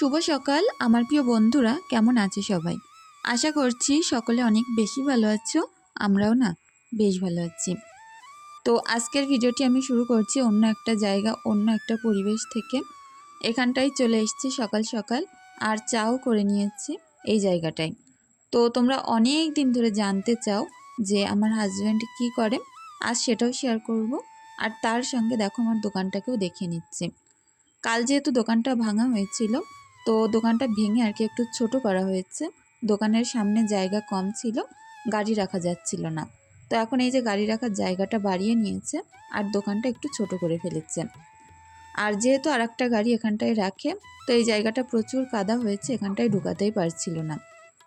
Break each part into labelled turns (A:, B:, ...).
A: শুভ সকাল, আমার প্রিয় বন্ধুরা, কেমন আছে সবাই? আশা করছি সকলে অনেক বেশি ভালো আছো, আমরাও না, বেশ ভালো আছি। তো আজকের ভিডিওটি আমি শুরু করছি অন্য একটা জায়গা, অন্য একটা পরিবেশ থেকে। এখানটাই চলে এসেছি সকাল সকাল, আর চাও করে নিয়েছি এই জায়গাটায়। তো তোমরা অনেক দিন ধরে জানতে চাও যে আমার হাজব্যান্ড কি করে, আজ সেটাও শেয়ার করব, আর তার সঙ্গে দেখো আমার দোকানটাকেও দেখিয়ে নিচ্ছি। কাল যেহেতু দোকানটা ভাঙা হয়েছিল তো দোকানটা ভেঙে আর কি একটু ছোট করা হয়েছে। দোকানের সামনে জায়গা কম ছিল, গাড়ি রাখা যাচ্ছিল না। তো এখন এই যে গাড়ি রাখার জায়গাটা বাড়িয়ে নিয়েছে আর দোকানটা একটু ছোট করে ফেলেছে। আর যেহেতু আর একটা গাড়ি এখানটায় রাখে, তো এই জায়গাটা প্রচুর কাদা হয়েছে, এখানটায় ঢুকাতেই পারছিল না।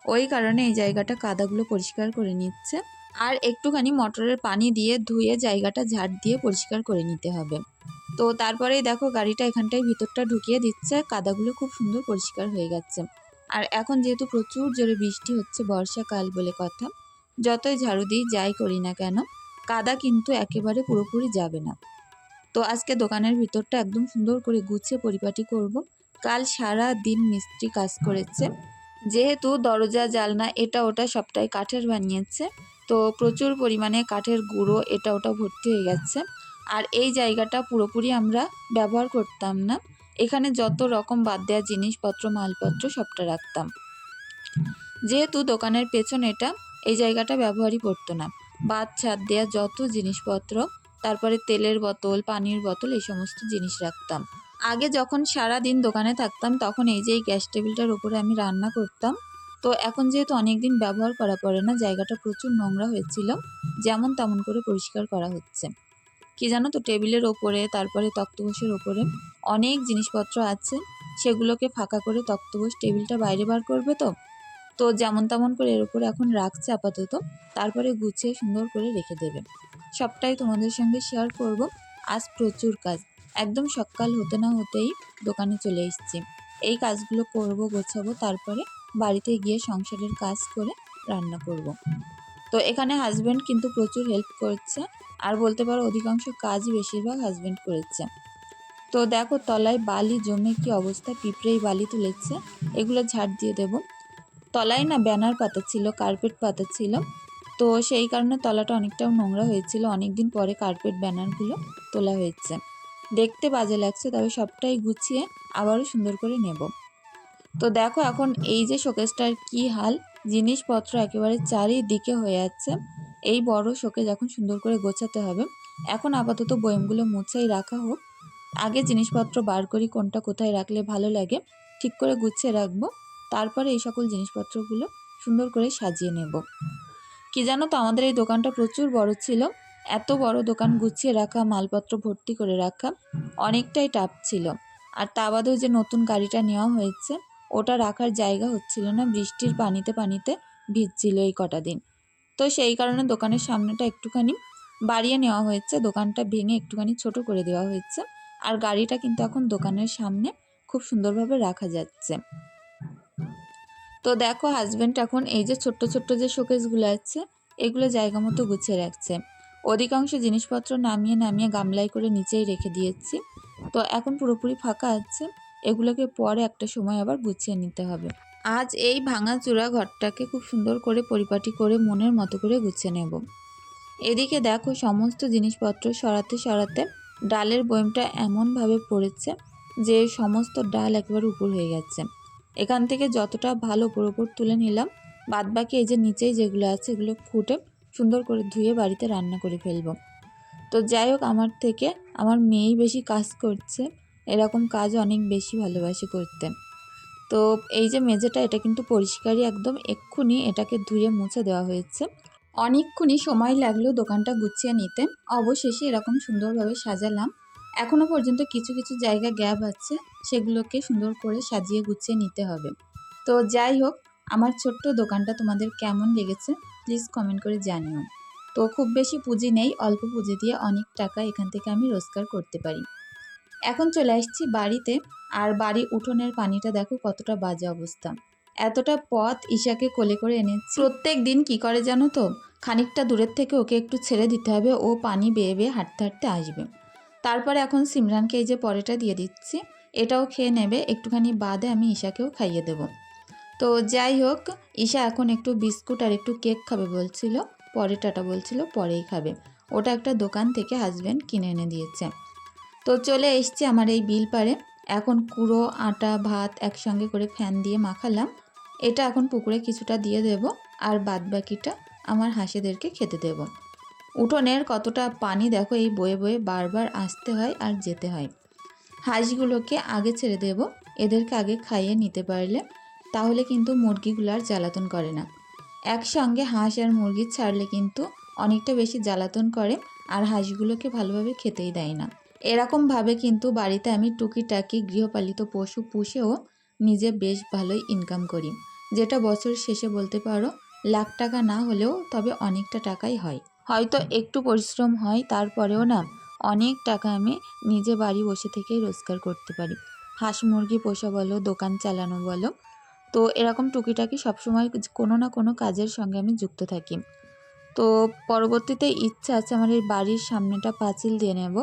A: ওই কারণে এই জায়গাটা কাদাগুলো পরিষ্কার করে নিচ্ছে। আর একটুখানি মোটরের পানি দিয়ে ধুয়ে জায়গাটা ঝাড় দিয়ে পরিষ্কার করে নিতে হবে। তো তারপরেই দেখো গাড়িটা এখানটায় ভিতরটা ঢুকিয়ে দিচ্ছে, কাদাগুলো খুব সুন্দর পরিষ্কার হয়ে গেছে। আর এখন যেহেতু প্রচুর জোরে বৃষ্টি হচ্ছে বর্ষাকাল বলে কথা, যতই ঝাড়ু দিই যাই করি না কেন, কাদা কিন্তু একেবারে পুরোপুরি যাবে না। তো আজকে দোকানের ভিতরটা একদম সুন্দর করে গুছিয়ে পরিপাটি করব। কাল সারা দিন মিস্ত্রি কাজ করেছে, যেহেতু দরজা, জালনা এটা ওটা সবটাই কাঠের বানিয়েছে তো প্রচুর পরিমাণে কাঠের গুঁড়ো এটা ওটা ভর্তি হয়ে গেছে। আর এই জায়গাটা পুরোপুরি আমরা ব্যবহার করতাম না। এখানে যত রকম বাদ দেওয়া জিনিসপত্র, মালপত্র সবটা রাখতাম। যেহেতু দোকানের পেছন এটা, এই জায়গাটা ব্যবহারই করতো না। বাদ ছাদ দেওয়া যত জিনিসপত্র, তারপরে তেলের বোতল, পানির বোতল, এই সমস্ত জিনিস রাখতাম। আগে যখন সারা দিন দোকানে থাকতাম, তখন এই যে এই গ্যাস টেবিলটার উপরে আমি রান্না করতাম তো এখন যেহেতু অনেক দিন ব্যবহার করা পড়ে না জায়গাটা প্রচুর নোংরা হয়েছিল, যেমন তেমন করে পরিষ্কার করা হচ্ছে। কি জানো তো, টেবিলের ওপরে, তারপরে তক্তপোষের ওপরে অনেক জিনিসপত্র আছে, সেগুলোকে ফাঁকা করে তক্তপোষ টেবিলটা বাইরে বার করবে তো? তো যেমন তেমন করে এর উপরে এখন রাখছে আপাতত, তারপরে গুছিয়ে সুন্দর করে রেখে দেবে। সবটাই তোমাদের সঙ্গে শেয়ার করব। আজ প্রচুর কাজ, একদম সকাল হতে না হতেই দোকানে চলে এসেছি। এই কাজগুলো করব, গোছাবো, তারপরে বাড়িতে গিয়ে সংসারের কাজ করে রান্না করব। তো এখানে হাজব্যান্ড কিন্তু প্রচুর হেল্প করছে। আর বলতে পারো অধিকাংশ কাজই বেশিরভাগ হাজব্যান্ড করেছে। তো দেখো তলায় বালি, জমে কি অবস্থা? পিঁপড়েই বালি তুলেছে। এগুলো ঝাড় দিয়ে দেব। তলায় না ব্যানার পাতা ছিল কার্পেট পাতা ছিল। তো সেই কারণে তলাটা অনেকটাও নোংরা হয়েছিল। অনেকদিন পরে কার্পেট ব্যানারগুলো তোলা হয়েছে। দেখতে বাজে লাগছে, তবে সবটাই গুছিয়ে আবারও সুন্দর করে নেব। তো দেখো এখন এই যে শোকেসটার কি হাল? জিনিসপত্র একেবারে চারিদিকে হয়ে যাচ্ছে। এই বড় শোকে যখন সুন্দর করে গোছাতে হবে। এখন আপাতত বয়মগুলো মুছাই রাখা হোক। আগে জিনিসপত্র বার করি, কোনটা কোথায় রাখলে ভালো লাগে, ঠিক করে গুছিয়ে রাখব। তারপরে এই সকল জিনিসপত্রগুলো সুন্দর করে সাজিয়ে নেব। কি জানো তো, আমাদের এই দোকানটা প্রচুর বড় ছিল। এত বড় দোকান গুছিয়ে রাখা, মালপত্র ভর্তি করে রাখা, অনেকটাই টাপ ছিল। আর তা বাদেও যে নতুন গাড়িটা নেওয়া হয়েছে ওটা রাখার জায়গা হচ্ছিল না, বৃষ্টির পানিতে পানিতে ভিজছিল এই কটা দিন। তো সেই কারণে দোকানের সামনেটা একটুখানি বাড়িয়ে নেওয়া হয়েছে, দোকানটা ভেঙে একটুখানি ছোট করে দেওয়া হয়েছে আর গাড়িটা কিন্তু এখন দোকানের সামনে খুব সুন্দরভাবে রাখা যাচ্ছে। তো দেখো হাজব্যান্ড এখন এই যে ছোট্ট ছোট্ট যে শোকেসগুলো আছে, এগুলো জায়গা মতো গুছিয়ে রাখছে। অধিকাংশ জিনিসপত্র নামিয়ে নামিয়ে গামলায় করে নিচেই রেখে দিয়েছি। তো এখন পুরোপুরি ফাঁকা আছে। এগুলোকে পরে একটা সময় আবার গুছিয়ে নিতে হবে। আজ এই ভাঙা চূড়া ঘরটাকে খুব সুন্দর করে পরিপাটি করে মনের মতো করে গুছিয়ে নেব। এদিকে দেখো সমস্ত জিনিসপত্র সরাতে সরাতে ডালের বয়মটা এমনভাবে পড়েছে যে সমস্ত ডাল একবার উপর হয়ে গেছে। এখান থেকে যতটা ভালো উপর উপর তুলে নিলাম বাদ বাকি এই যে নিচেই যেগুলো আছে এগুলো ফুটে সুন্দর করে ধুয়ে বাড়িতে রান্না করে ফেলব। তো যাই হোক, আমার থেকে আমার মেয়েই বেশি কাজ করছে। এরকম কাজ অনেক বেশি ভালোবাসি করতে। তো এই যে মেঝেটা, এটা কিন্তু পরিষ্কারই একদম। এক্ষুনি এটাকে ধুয়ে মুছে দেওয়া হয়েছে। অনেকক্ষণই সময় লাগল দোকানটা গুছিয়ে নিতে। অবশেষে এরকম সুন্দরভাবে সাজালাম। এখনও পর্যন্ত কিছু কিছু জায়গা গ্যাপ আছে। সেগুলোকে সুন্দর করে সাজিয়ে গুছিয়ে নিতে হবে। তো যাই হোক, আমার ছোট্ট দোকানটা তোমাদের কেমন লেগেছে প্লিজ কমেন্ট করে জানিও। তো খুব বেশি পুঁজি নেই, অল্প পুঁজি দিয়ে অনেক টাকা এখান থেকে আমি রোজগার করতে পারি। এখন চলে আসছি বাড়িতে। আর বাড়ি উঠোনের পানিটা দেখো কতটা বাজে অবস্থা। এতটা পথ ঈশাকে কোলে করে এনেছি। প্রত্যেক দিন কি করে জানো তো? খানিকটা দূরের থেকে ওকে একটু ছেড়ে দিতে হবে। ও পানি বেয়ে বেয়ে হাঁটতে হাঁটতে আসবে। তারপরে এখন সিমরানকে এই যে পরেটা দিয়ে দিচ্ছি। এটাও খেয়ে নেবে। একটুখানি বাদে আমি ঈশাকেও খাইয়ে দেব। তো যাই হোক, ঈশা এখন একটু বিস্কুট আর একটু কেক খাবে বলছিল। পরে টাটা বলছিল পরেই খাবে। ওটা একটা দোকান থেকে হাজব্যান্ড কিনে এনে দিয়েছে। তো চলে এসছি আমার এই বিল পারে এখন কুড়ো, আটা, ভাত একসঙ্গে করে ফ্যান দিয়ে মাখালাম। এটা এখন পুকুরে কিছুটা দিয়ে দেব আর বাদ বাকিটা আমার হাঁসেদেরকে খেতে দেব। উঠোনের কতটা পানি দেখো এই বয়ে বয়ে বারবার আসতে হয় আর যেতে হয়। হাঁসগুলোকে আগে ছেড়ে দেব, এদেরকে আগে খাইয়ে নিতে পারলে, তাহলে কিন্তু মুরগিগুলো আর জ্বালাতন করে না। একসঙ্গে হাঁস আর মুরগি ছাড়লে কিন্তু অনেকটা বেশি জ্বালাতন করে আর হাঁসগুলোকে ভালোভাবে খেতেই দেয় না। এরকমভাবে কিন্তু বাড়িতে আমি টুকিটাকি গৃহপালিত পশু পুষেও নিজে বেশ ভালোই ইনকাম করি। যেটা বছর শেষে বলতে পারো, লাখ টাকা না হলেও তবে অনেকটা টাকাই হয়। হয়তো একটু পরিশ্রম হয়, তারপরেও না অনেক টাকা আমি নিজে বাড়ি বসে থেকেই রোজগার করতে পারি। হাঁস মুরগি পোষা বলো, দোকান চালানো বলো, তো এরকম টুকিটাকি সবসময় কোনো না কোনো কাজের সঙ্গে আমি যুক্ত থাকি। তো পরবর্তীতে ইচ্ছা আছে আমার এই বাড়ির সামনেটা পাঁচিল দিয়ে নেব।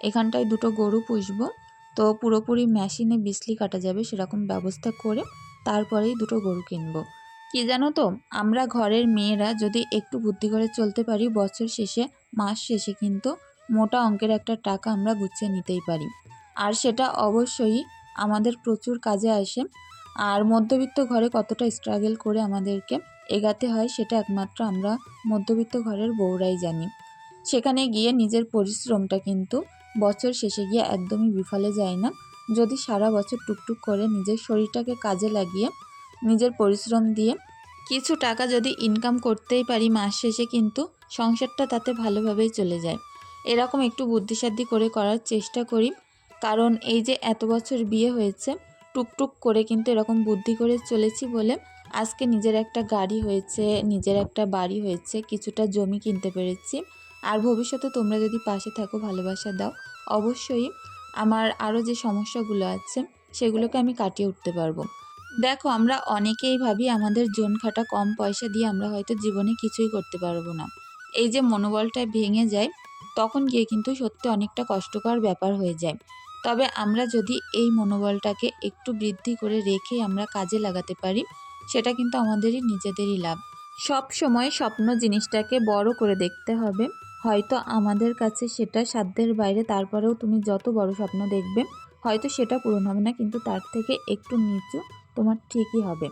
A: এখানটায় দুটো গরু পুষবো। তো পুরোপুরি মেশিনে বিসলি কাটা যাবে সেরকম ব্যবস্থা করে তারপরেই দুটো গরু কিনবো। কি জানো তো, আমরা ঘরের মেয়েরা যদি একটু বুদ্ধি করে চলতে পারি, বছর শেষে, মাস শেষে কিন্তু মোটা অঙ্কের একটা টাকা আমরা গুছিয়ে নিতেই পারি। আর সেটা অবশ্যই আমাদের প্রচুর কাজে আসে। আর মধ্যবিত্ত ঘরে কতটা স্ট্রাগল করে আমাদেরকে এগাতে হয়, সেটা একমাত্র আমরা মধ্যবিত্ত ঘরের বউরাই জানি। সেখানে গিয়ে নিজের পরিশ্রমটা কিন্তু বছর শেষে গিয়ে একদমই বিফলে যায় না। যদি সারা বছর টুকটুক করে নিজের শরীরটাকে কাজে লাগিয়ে, নিজের পরিশ্রম দিয়ে কিছু টাকা যদি ইনকাম করতেই পারি মাস শেষে কিন্তু সংসারটা তাতে ভালোভাবেই চলে যায়। এরকম একটু বুদ্ধিসাদ্ধি করে করার চেষ্টা করি। কারণ এই যে এত বছর বিয়ে হয়েছে, টুকটুক করে কিন্তু এরকম বুদ্ধি করে চলেছি বলে আজকে নিজের একটা গাড়ি হয়েছে, নিজের একটা বাড়ি হয়েছে, কিছুটা জমি কিনতে পেরেছি। আর ভবিষ্যতে তোমরা যদি পাশে থাকো, ভালোবাসা দাও, অবশ্যই আমার আরও যে সমস্যাগুলো আছে, সেগুলোকে আমি কাটিয়ে উঠতে পারব। দেখো, আমরা অনেকেই ভাবি আমাদের জোন খাটা কম পয়সা দিয়ে আমরা হয়তো জীবনে কিছুই করতে পারব না। এই যে মনোবলটা ভেঙে যায়, তখন গিয়ে কিন্তু সত্যি অনেকটা কষ্টকর ব্যাপার হয়ে যায়। তবে আমরা যদি এই মনোবলটাকে একটু বৃদ্ধি করে রেখে আমরা কাজে লাগাতে পারি, সেটা কিন্তু আমাদেরই নিজেদেরই লাভ। সব সময় স্বপ্ন জিনিসটাকে বড় করে দেখতে হবে। হয়তো আমাদের কাছে সেটা সাধ্যের বাইরে, তারপরেও তুমি যত বড় স্বপ্ন দেখবে, হয়তো সেটা পূরণ হবে না, কিন্তু তার থেকে একটু নিচু তোমার ঠিকই হবে।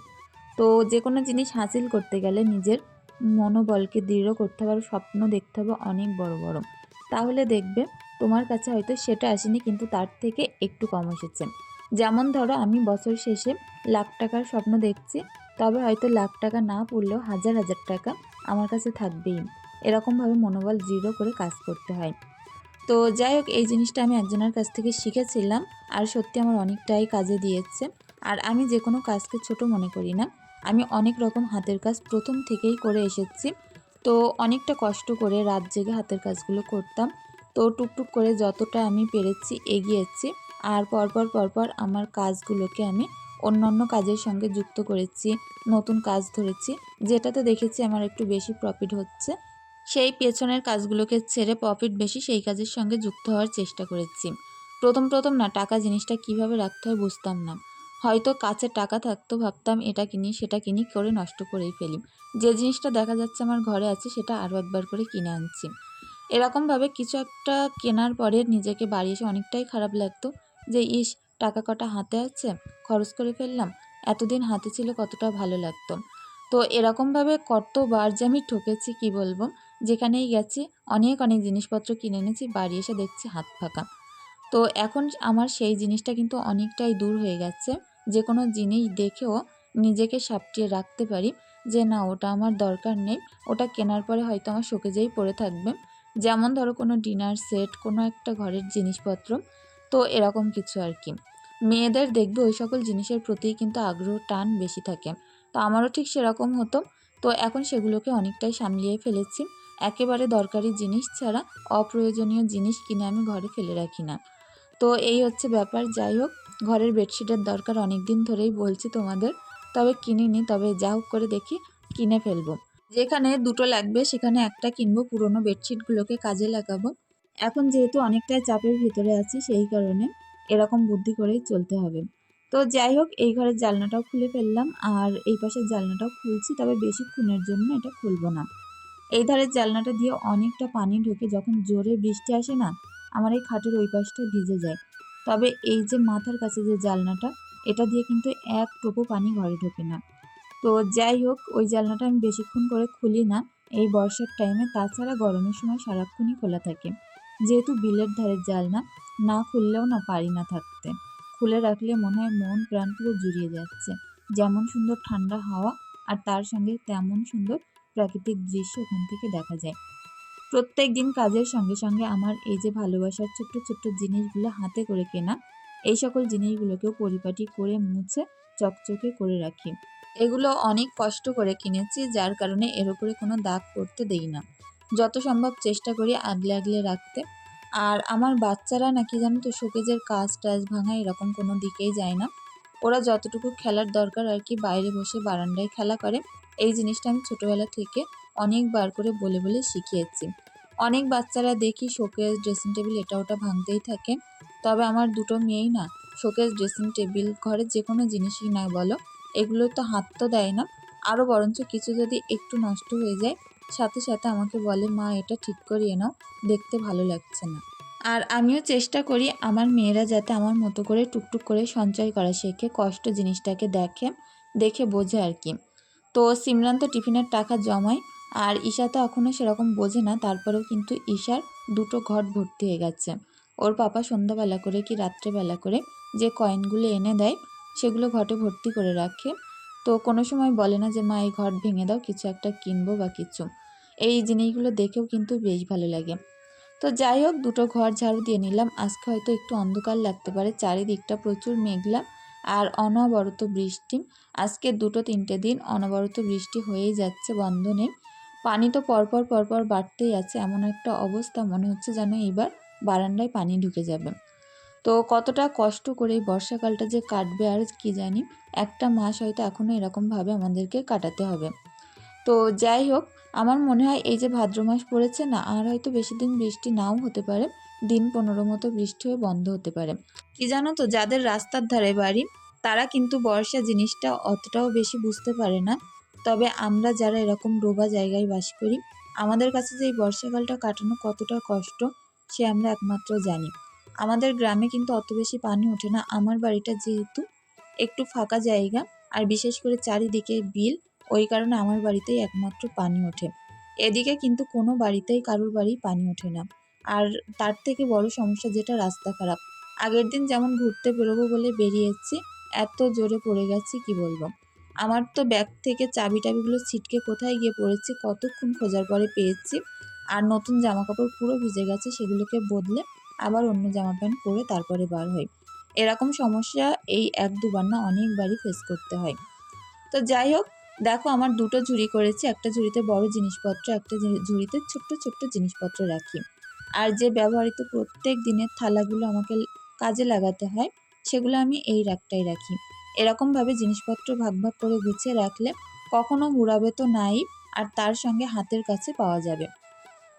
A: তো যে কোনো জিনিস হাসিল করতে গেলে নিজের মনোবলকে দৃঢ় করতে হবে স্বপ্ন দেখতে হবে অনেক বড় বড়। তাহলে দেখবে তোমার কাছে হয়তো সেটা আসেনি, কিন্তু তার থেকে একটু কম এসেছে। যেমন ধরো আমি বছর শেষে লাখ টাকার স্বপ্ন দেখছি, তবে হয়তো লাখ টাকা না পড়লেও হাজার হাজার টাকা আমার কাছে থাকবেই। এরকমভাবে মনোবল দৃঢ় করে কাজ করতে হয়। তো যাই হোক এই জিনিসটা আমি একজনের কাছ থেকে শিখেছিলাম আর সত্যি আমার অনেকটাই কাজে দিয়েছে। আর আমি যে কোনো কাজকে ছোট মনে করি না। আমি অনেক রকম হাতের কাজ প্রথম থেকেই করে এসেছি। তো অনেকটা কষ্ট করে রাত জেগে হাতের কাজগুলো করতাম। তো টুকটুক করে যতটা আমি পেরেছি এগিয়েছি। আর পরপর পরপর আমার কাজগুলোকে আমি অন্য অন্য কাজের সঙ্গে যুক্ত করেছি, নতুন কাজ ধরেছি, যেটাতে দেখেছি আমার একটু বেশি প্রফিট হচ্ছে। সেই পেছনের কাজগুলোকে ছেড়ে প্রফিট বেশি, সেই কাজের সঙ্গে যুক্ত হওয়ার চেষ্টা করেছি। প্রথম প্রথম না, টাকা জিনিসটা কীভাবে রাখতে হয় বুঝতাম না। হয়তো কাছে টাকা থাকতো, ভাবতাম এটা কিনি, সেটা কিনি, করে নষ্ট করেই ফেলি। যে জিনিসটা দেখা যাচ্ছে আমার ঘরে আছে, সেটা আরও একবার করে কিনে আনছি। এরকমভাবে কিছু একটা কেনার পরে নিজেকে বাড়ি এসে অনেকটাই খারাপ লাগতো। যে, ইস, টাকা কটা হাতে আছে? খরচ করে ফেললাম। এতদিন হাতে ছিল, কতটা ভালো লাগতো? তো এরকমভাবে কতবার যে আমি ঠকেছি, কি বলব? যেখানেই গেছি, অনেক অনেক জিনিসপত্র কিনে এনেছি, বাড়ি এসে দেখছি হাত ফাঁকা। তো এখন আমার সেই জিনিসটা কিন্তু অনেকটাই দূর হয়ে গেছে। যে কোনো জিনিস দেখেও নিজেকে সাপটিয়ে রাখতে পারি যে, না, ওটা আমার দরকার নেই। ওটা কেনার পরে হয়তো আমার শোকেজেই পড়ে থাকবে। যেমন ধরো কোনো ডিনার সেট, কোনো একটা ঘরের জিনিসপত্র। তো এরকম কিছু আর কি। মেয়েদের দেখবে ওই সকল জিনিসের প্রতি কিন্তু আগ্রহ, টান বেশি থাকে। তো আমারও ঠিক সেরকম হতো। তো এখন সেগুলোকে অনেকটাই সামলিয়ে ফেলেছি। একেবারে দরকারি জিনিস ছাড়া অপ্রয়োজনীয় জিনিস কিনে আমি ঘরে ফেলে রাখি না। তো এই হচ্ছে ব্যাপার, যাই হোক, ঘরের বেডশিটের দরকার অনেক দিন ধরেই বলছি তোমাদের। তবে কিনিনি তবে যা হোক করে দেখি, কিনে ফেলব। যেখানে দুটো লাগবে, সেখানে একটা কিনবো, পুরনো বেডশিটগুলোকে কাজে লাগাবো। এখন যেহেতু অনেকটাই চাপের ভিতরে আছি, সেই কারণে এরকম বুদ্ধি করেই চলতে হবে। তো যাই হোক, এই ঘরের জানলাটাও খুলে ফেললাম, আর এই পাশের জানলাটাও খুলছি, তবে বেশিক্ষণের জন্য এটা খুলবো না। এই ধারের জানলাটা দিয়ে অনেকটা পানি ঢোকে যখন জোরে বৃষ্টি আসে না, আমার এই খাটের ওই পাশটা ভিজে যায়। তবে এই যে মাথার কাছে যে জানলাটা এটা দিয়ে কিন্তু এক টোপো পানি ঘরে ঢোকে না। তো যাই হোক, ওই জানলাটা আমি বেশিক্ষণ করে খুলি না। এই বর্ষার টাইমে তাছাড়া গরমের সময় সারাক্ষণই খোলা থাকে। যেহেতু বিলের ধারের জালনা, না খুললেও না পারি না থাকতে। খুলে রাখলে মনে হয় মন প্রাণ পুরো জুড়িয়ে যাচ্ছে। যেমন সুন্দর ঠান্ডা হাওয়া, আর তার সঙ্গে তেমন সুন্দর প্রাকৃতিক দৃশ্য ওখান থেকে দেখা যায়। প্রত্যেক দিন কাজের সঙ্গে সঙ্গে আমার এই যে ভালোবাসার ছোট্ট ছোট্ট জিনিসগুলো হাতে করে কেনা, এই সকল জিনিসগুলোকেও পরিপাটি করে মুছে চকচকে করে রাখি। এগুলো অনেক কষ্ট করে কিনেছি, যার কারণে এর উপরে কোনো দাগ পড়তে দেই না। যত সম্ভব চেষ্টা করি আগলে আগলে রাখতে। আর আমার বাচ্চারা নাকি জানো তো, শোকেজের কাজ টাজ ভাঙা এরকম কোনো দিকেই যায় না। ওরা যতটুকু খেলার দরকার আর কি বাইরে বসে বারান্দায় খেলা করে, এই জিনিসটা আমি ছোটোবেলা থেকে অনেকবার করে বলে বলে শিখিয়েছি। অনেক বাচ্চারা দেখি শোকেজ ড্রেসিং টেবিল এটা ওটা ভাঙতেই থাকে। তবে আমার দুটো মেয়েই না শোকেজ ড্রেসিং টেবিল ঘরের যে কোনো জিনিসই না বলো, এগুলো তো হাত তো দেয় না। আরও বরঞ্চ কিছু যদি একটু নষ্ট হয়ে যায়, সাথে সাথে আমাকে বলে, মা, এটা ঠিক করিয়ে নাও, দেখতে ভালো লাগছে না। আর আমিও চেষ্টা করি আমার মেয়েরা যাতে আমার মতো করে টুকটুক করে সঞ্চয় করা শেখে কষ্ট জিনিসটাকে দেখে দেখে বোঝে আর কি। তো সিমরান তো টিফিনের টাকা জমায়, আর ঈশা তো এখনও সেরকম বোঝে না, তারপরেও কিন্তু ঈশার দুটো ঘট ভর্তি হয়ে গেছে। ওর পাপা সন্ধ্যাবেলা করে কি রাত্রেবেলা করে যে কয়েনগুলো এনে দেয়, সেগুলো ঘটে ভর্তি করে রাখে। তো কোনো সময় বলে না যে, মা, এই ঘট ভেঙে দাও, কিছু একটা কিনবো বা কিছু। এই জিনিসগুলো দেখেও কিন্তু বেশ ভালো লাগে। তো যাই হোক, দুটো ঘর ঝাড়ু দিয়ে নিলাম। আজকে হয়তো একটু অন্ধকার লাগতে পারে, চারিদিকটা প্রচুর মেঘলা আর অনবরত বৃষ্টি। আজকে দুটো তিনটে দিন অনবরত বৃষ্টি হয়েই যাচ্ছে, বন্ধ নেই। পানি তো পরপর পরপর বাড়তেই আছে, এমন একটা অবস্থা মনে হচ্ছে যেন এইবার বারান্দায় পানি ঢুকে যাবে। তো কতটা কষ্ট করে বর্ষাকালটা যে কাটবে আর কি জানি, একটা মাস হয়তো এখনও এরকমভাবে আমাদেরকে কাটাতে হবে। তো যাই হোক, আমার মনে হয় এই যে ভাদ্র মাস পড়েছে না, আর হয়তো বেশি দিন বৃষ্টি নাও হতে পারে, দিন পনেরো মতো বৃষ্টি হয়ে বন্ধ হতে পারে। কি জানো তো, যাদের রাস্তার ধারে বাড়ি, তারা কিন্তু বর্ষা জিনিসটা অতটাও বেশি বুঝতে পারে না। তবে আমরা যারা এরকম ডোবা জায়গায় বাস করি, আমাদের কাছে যে এই বর্ষাকালটা কাটানো কতটা কষ্ট, সে আমরা একমাত্র জানি। আমাদের গ্রামে কিন্তু অত বেশি পানি ওঠে না, আমার বাড়িটা যেহেতু একটু ফাঁকা জায়গা, আর বিশেষ করে চারিদিকে বিল ওই কারণে আমার বাড়িতেই একমাত্র পানি ওঠে। এদিকে কিন্তু কোনো বাড়িতেই কারোর বাড়ি পানি ওঠে না। আর তার থেকে বড় সমস্যা যেটা, রাস্তা খারাপ। আগের দিন যেমন ঘুরতে বেরোবো বলে বেরিয়েছি, এত জোরে পড়ে গেছি, কি বলব? আমার তো ব্যাগ থেকে চাবি টাবিগুলো ছিটকে কোথায় গিয়ে পড়েছি, কতক্ষণ খোঁজার পরে পেয়েছি। আর নতুন জামা কাপড় পুরো ভিজে গেছে, সেগুলোকে বদলে আবার অন্য জামা প্যান্ট পরে তারপরে বার হই। এরকম সমস্যা এই এক দুবার না অনেকবারই ফেস করতে হয়। তো যাই হোক দেখো, আমার দুটো ঝুড়ি করেছি, একটা ঝুড়িতে বড় জিনিসপত্র, একটা ঝুড়িতে ছোট্ট ছোট্ট জিনিসপত্র রাখি। আর যে ব্যবহৃত প্রত্যেক দিনের থালাগুলো আমাকে কাজে লাগাতে হয়, সেগুলো আমি এই রাখটাই রাখি। এরকমভাবে জিনিসপত্র ভাগ ভাগ করে গুছিয়ে রাখলে কখনো ঘুরাবে তো নাই, আর তার সঙ্গে হাতের কাছে পাওয়া যাবে।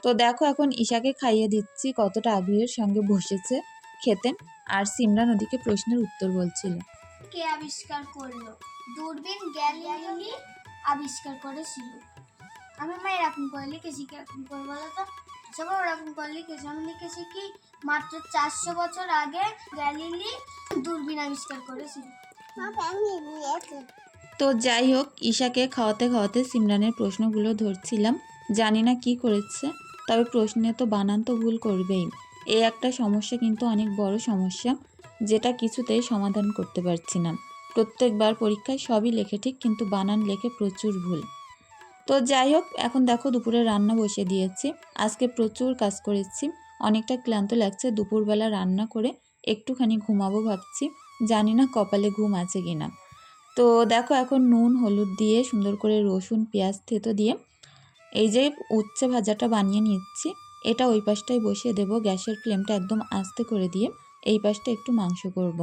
A: তো দেখো, এখন ঈশাকে খাইয়ে দিচ্ছি, কতটা আগ্রহের সঙ্গে বসেছে খেতে। আর সিমরান ওদিকে প্রশ্নের উত্তর বলছিল।
B: কে আবিষ্কার করল? দূরবীন গ্যালিলি আবিষ্কার করেছিল। আমি মা এরকম করে লিখেছি কীরকম করে বলো তো? সবাই ওরকম করে লিখেছি। আমি লিখেছি কি? মাত্র চারশো বছর আগে গ্যালিলি দূরবীন আবিষ্কার করেছিল।
A: তো যাই হোক, ঈশাকে খাওয়াতে খাওয়াতে সিমরানের প্রশ্নগুলো ধরছিলাম। জানি না কি করেছে, তবে প্রশ্নে তো বানান তো ভুল করবেই। এই একটা সমস্যা কিন্তু অনেক বড় সমস্যা। যেটা কিছুতেই সমাধান করতে পারছি না। প্রত্যেকবার পরীক্ষায় সবই লেখে ঠিক, কিন্তু বানান লেখে প্রচুর ভুল। তো যাই হোক, এখন দেখো দুপুরে রান্না বসিয়ে দিয়েছি। আজকে প্রচুর কাজ করেছি। অনেকটা ক্লান্ত লাগছে, দুপুরবেলা রান্না করে একটুখানি ঘুমাবো ভাবছি। জানি না কপালে ঘুম আছে কি না। তো দেখো এখন নুন, হলুদ দিয়ে সুন্দর করে রসুন, পেঁয়াজ, থেতো দিয়ে এই যে উচ্ছে ভাজাটা বানিয়ে নিচ্ছি। এটা ওই পাশটায় বসিয়ে দেব, গ্যাসের ফ্লেমটা একদম আস্তে করে দিয়ে। এই পাশটা একটু মাংস করব।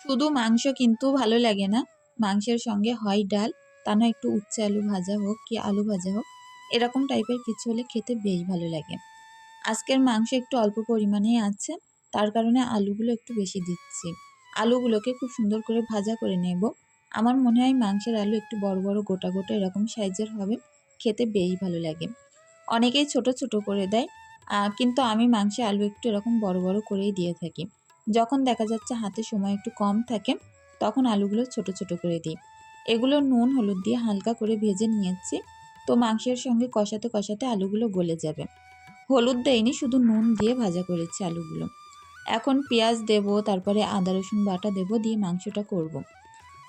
A: শুধু মাংস কিন্তু ভালো লাগে না। মাংসের সঙ্গে হয় ডাল, তা না একটু উচ্ছে আলু ভাজা হোক কি আলু ভাজা হোক, এরকম টাইপের কিছু হলে খেতে বেশ ভালো লাগে। আজকের মাংস একটু অল্প পরিমাণেই আছে, তার কারণে আলুগুলো একটু বেশি দিচ্ছি। আলুগুলোকে খুব সুন্দর করে ভাজা করে নেব। আমার মনে হয় মাংসের আলু একটু বড় বড়, গোটা গোটা এরকম সাইজের হবে, খেতে বেশ ভালো লাগে। অনেকেই ছোট ছোট করে দেয় কিন্তু আমি মাংসে আলু একটু এরকম বড় বড় করেই দিয়ে থাকি। যখন দেখা যাচ্ছে হাতে সময় একটু কম থাকে, তখন আলুগুলো ছোট ছোট করে দিই। এগুলো নুন, হলুদ দিয়ে হালকা করে ভেজে নিয়েছি। তো মাংসের সঙ্গে কষাতে কষাতে আলুগুলো গলে যাবে। হলুদ দেয়নি শুধু নুন দিয়ে ভাজা করেছি আলুগুলো। এখন পেঁয়াজ দেব, তারপরে আদা, রসুন বাটা দেব, দিয়ে মাংসটা করব।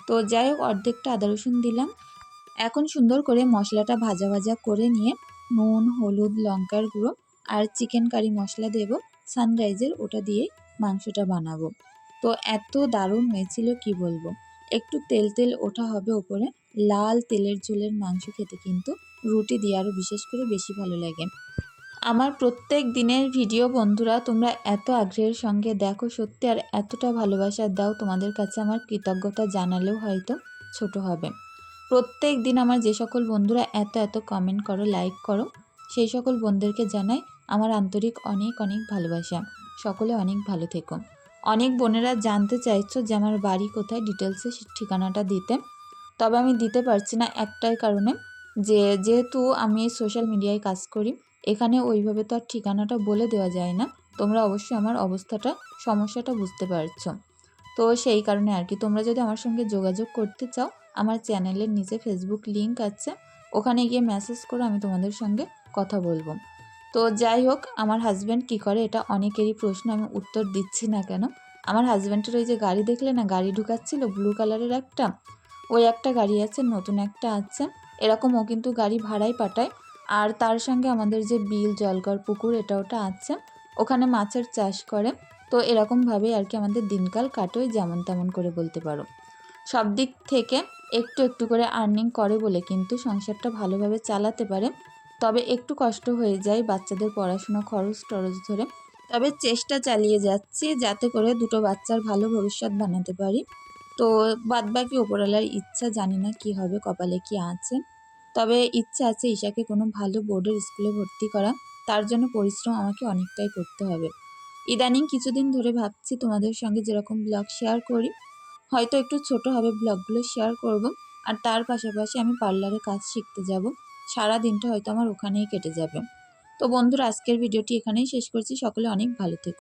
A: তো যাই হোক, অর্ধেকটা আদা, রসুন দিলাম। এখন সুন্দর করে মশলাটা ভাজা ভাজা করে নিয়ে নুন, হলুদ, লঙ্কার গুঁড়ো আর চিকেন কারি মশলা দেব। সানরাইজের ওটা দিয়ে মাংসটা বানাবো। তো এত দারুণ হয়েছিল কি বলব? একটু তেল তেল ওঠা হবে ওপরে, লাল তেলের ঝোলের মাংস খেতে কিন্তু রুটি দিয়ে আরও বিশেষ করে বেশি ভালো লাগে। আমার প্রত্যেক দিনের ভিডিও বন্ধুরা, তোমরা এত আগ্রহের সঙ্গে দেখো সত্যি, আর এতটা ভালোবাসা দাও, তোমাদের কাছে আমার কৃতজ্ঞতা জানালেও হয়তো ছোট হবে। প্রত্যেক দিন আমার যে সকল বন্ধুরা এত এত কমেন্ট করো লাইক করো, সেই সকল বন্ধুদেরকে জানাই আমার আন্তরিক অনেক অনেক ভালোবাসা। সকলে অনেক ভালো থেকো। অনেক বোনেরা জানতে চাইছো যে আমার বাড়ি কোথায় ডিটেলসে ঠিকানাটা দিতে। তবে আমি দিতে পারছি না একটাই কারণে, যে যেহেতু আমি সোশ্যাল মিডিয়ায় কাজ করি, এখানে ওইভাবে তো আর ঠিকানাটা বলে দেওয়া যায় না। তোমরা অবশ্যই আমার অবস্থাটা, সমস্যাটা বুঝতে পারছ। তো সেই কারণে আর কি, তোমরা যদি আমার সঙ্গে যোগাযোগ করতে চাও, আমার চ্যানেলের নিচে ফেসবুক লিংক আছে, ওখানে গিয়ে মেসেজ করে আমি তোমাদের সঙ্গে কথা বলব। তো যাই হোক, আমার হাজব্যান্ড কী করে এটা অনেকেরই প্রশ্ন, আমি উত্তর দিচ্ছি না কেন। আমার হাজব্যান্ডের ওই যে গাড়ি দেখলে না, গাড়ি ঢুকাচ্ছিল ব্লু কালারের একটা, ওই একটা গাড়ি আছে, নতুন একটা আছে। এরকম ও কিন্তু গাড়ি ভাড়াই পাঠায়। আর তার সঙ্গে আমাদের যে বিল, জলকর পুকুর, এটা ওটা আছে। ওখানে মাছের চাষ করে। তো এরকমভাবেই আর কি আমাদের দিনকাল কাটোয়, যেমন তেমন করে বলতে পারো। সব দিক থেকে একটু একটু করে আর্নিং করে বলে কিন্তু সংসারটা ভালোভাবে চালাতে পারে। তবে একটু কষ্ট হয়ে যায় বাচ্চাদের পড়াশোনা খরচ টরচ ধরে। তবে চেষ্টা চালিয়ে যাচ্ছি যাতে করে দুটো বাচ্চার ভালো ভবিষ্যৎ বানাতে পারি। তো বাদবাকি ওপরওয়ালার ইচ্ছা জানি না কি হবে, কপালে কি আছে। তবে ইচ্ছা আছে ঈশাকে কোনো ভালো বোর্ডের স্কুলে ভর্তি করা। তার জন্য পরিশ্রম আমাকে অনেকটাই করতে হবে। ইদানিং কিছুদিন ধরে ভাবছি তোমাদের সঙ্গে যেরকম ব্লগ শেয়ার করি, হয়তো একটু ছোট হবে ব্লগগুলো শেয়ার করব। আর তার পাশাপাশি আমি পার্লারে কাজ শিখতে যাব। সারা দিনটা হয়তো আমার ওখানেই কেটে যাবে। তো বন্ধুরা, আজকের ভিডিওটি এখানেই শেষ করছি। সকলে অনেক ভালো থেকো।